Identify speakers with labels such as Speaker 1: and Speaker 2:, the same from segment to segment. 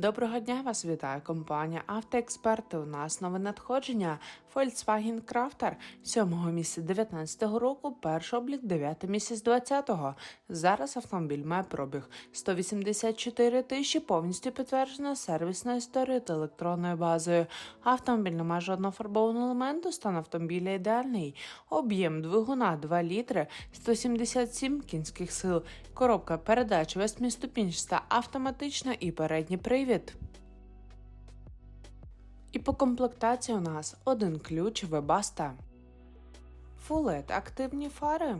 Speaker 1: Доброго дня вас вітає компанія Автоексперти. У нас нове надходження Volkswagen Crafter 7 місяця 19 року, перший облік 9 місяць 20-го. Зараз автомобіль має пробіг 184 тисячі, повністю підтверджена сервісною історією та електронною базою. Автомобіль не має жодного фарбованого елементу, стан автомобіля ідеальний. Об'єм двигуна 2 літри, 177 кінських сил. Коробка передач восьмиступінчаста автоматична і передній привід. І по комплектації у нас один ключ Webaста. Фулет активні фари.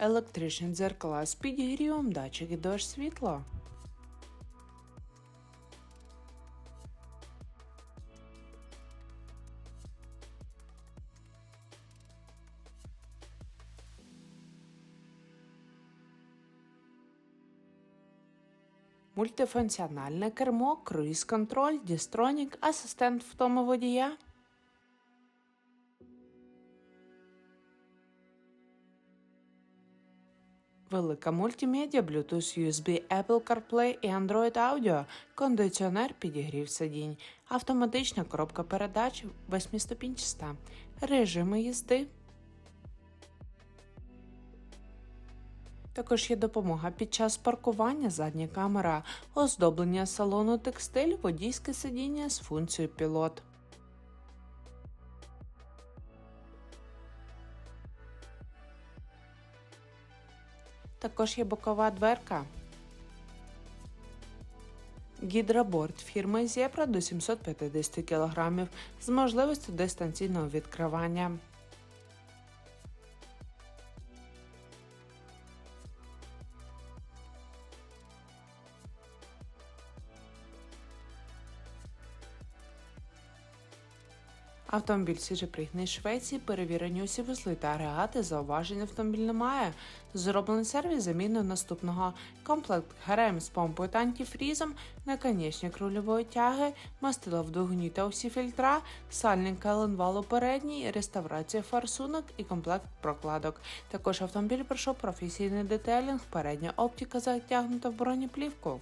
Speaker 1: Електричні дзеркала з підігрівом, датчики дощ світла. Мультифункціональне кермо, круїз-контроль, дістронік, асистент втому водія. Велика мультимедіа, Bluetooth, USB, Apple CarPlay і Android Audio, кондиціонер, підігрів сидінь, автоматична коробка передач, восьмиступінчаста, режими їзди. Також є допомога під час паркування, задня камера, оздоблення салону текстиль, водійське сидіння з функцією пілот. Також є бокова дверка. Гідроборд фірми Зєпра до 750 кг з можливістю дистанційного відкривання. Автомобіль свіжепригнаний з Швеції, перевірені усі вузли та агрегати, зауважень автомобіль немає. Зроблений сервіс заміною наступного комплект ГРМ з помпою та антифрізом, наконечник рульової тяги, мастило в двигуні та усі фільтра, сальник коленвалу передній, реставрація форсунок і комплект прокладок. Також автомобіль пройшов професійний детейлінг, передня оптика затягнута в бронеплівку.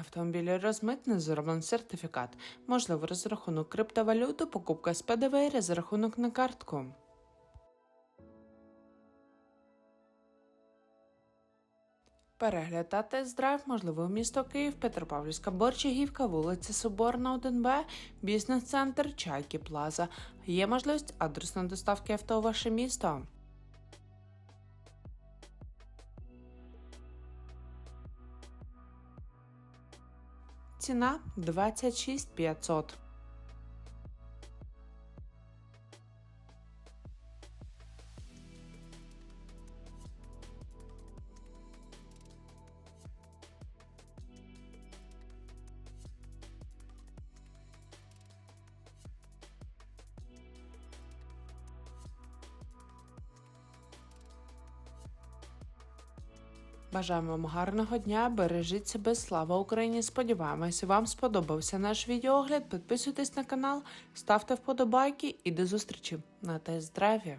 Speaker 1: Автомобілі розмитне зроблений сертифікат, можливо розрахунок криптовалюту, покупка з ПДВ і розрахунок на картку. Перегляд та тест-драйв можливо місто Київ, Петропавлівська Борчагівка, вулиця Соборна, 1Б, бізнес-центр, Чайки Плаза. Є можливість адресної доставки авто у ваше місто. Ціна 26 500. Бажаємо вам гарного дня, бережіть себе, слава Україні! Сподіваємося, вам сподобався наш відеогляд. Підписуйтесь на канал, ставте вподобайки і до зустрічі на тест-драйві!